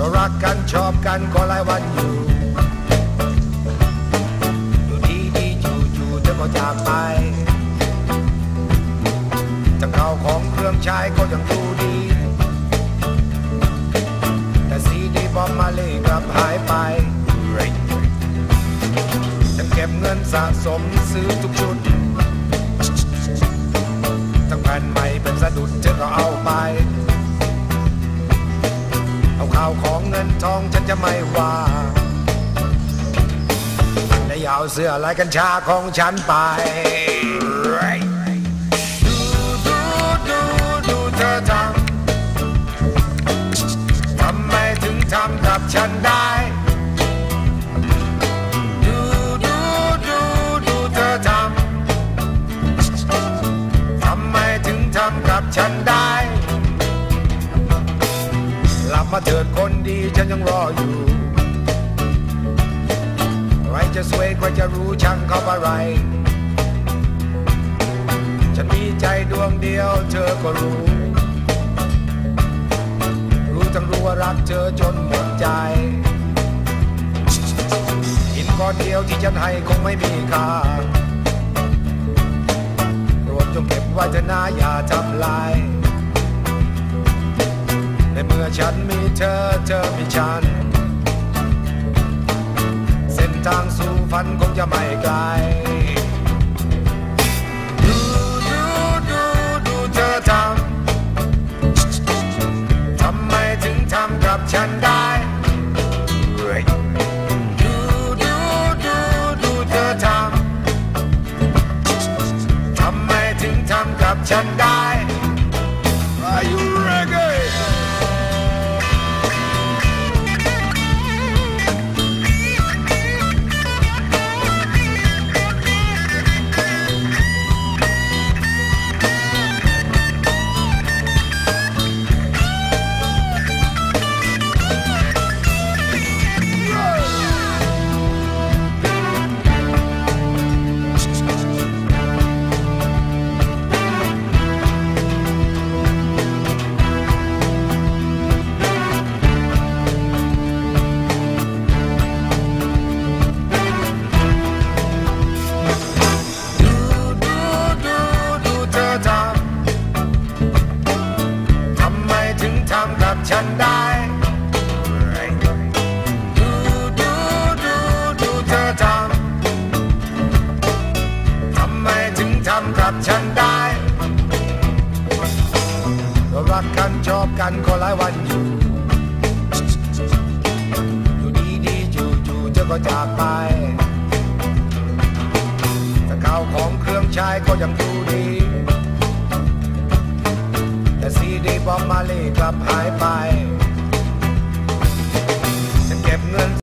เรารักกันชอบกันก็หลายวันอยู่อยู่ดีดีจู่จู่เธอก็จากไปจะเข้าของเครื่องใช้ก็ยังดูดี แต่ซีดีบอมมาเล่กลับหายไปจะเก็บเงินสะสมซื้อทุกชุดทั้งแผ่นใหม่เป็นสะดุดเธอก็เอา ข่าวของเงินทองฉันจะไม่ว่าและอย่าเอาเสื้อลายกัญชาของฉันไปดูดูดูดูเธอทำทำไมถึงทำกับฉันได้ดูดูดูดูเธอทำทำไมถึงทำกับฉันได้ มาเถิดคนดีฉันยังรออยู่ ใครจะสวยใครจะรู้ช่างเขาอะไร ฉันมีใจดวงเดียวเธอก็รู้ รู้ทั้งรู้ว่ารักเธอจนหมดใจหินก้อนเดียวที่ฉันให้คงไม่มีค่าโปรดจงเก็บไว้เถอะนะอย่าทำลาย ฉันมีเธอเธอมีฉัน เส้นทางสู่ฝันคงจะไม่ไกลดูดูดูดูเธอทำทำไมถึงทำกับฉันได้ดูดูดูดูเธอทำทำไมถึงทำกับฉันได้ ฉันได้ดูดูดูดูเธอทำทำไมถึงทำกับฉันได้เรารักกันชอบกันก็หลายวันอยู่อยู่ดีดีๆจู่จู่ๆเธอก็จากไปแต่ข้าวของเครื่องใช้ก็ยังดูดี บอมมาลีกลับหายไป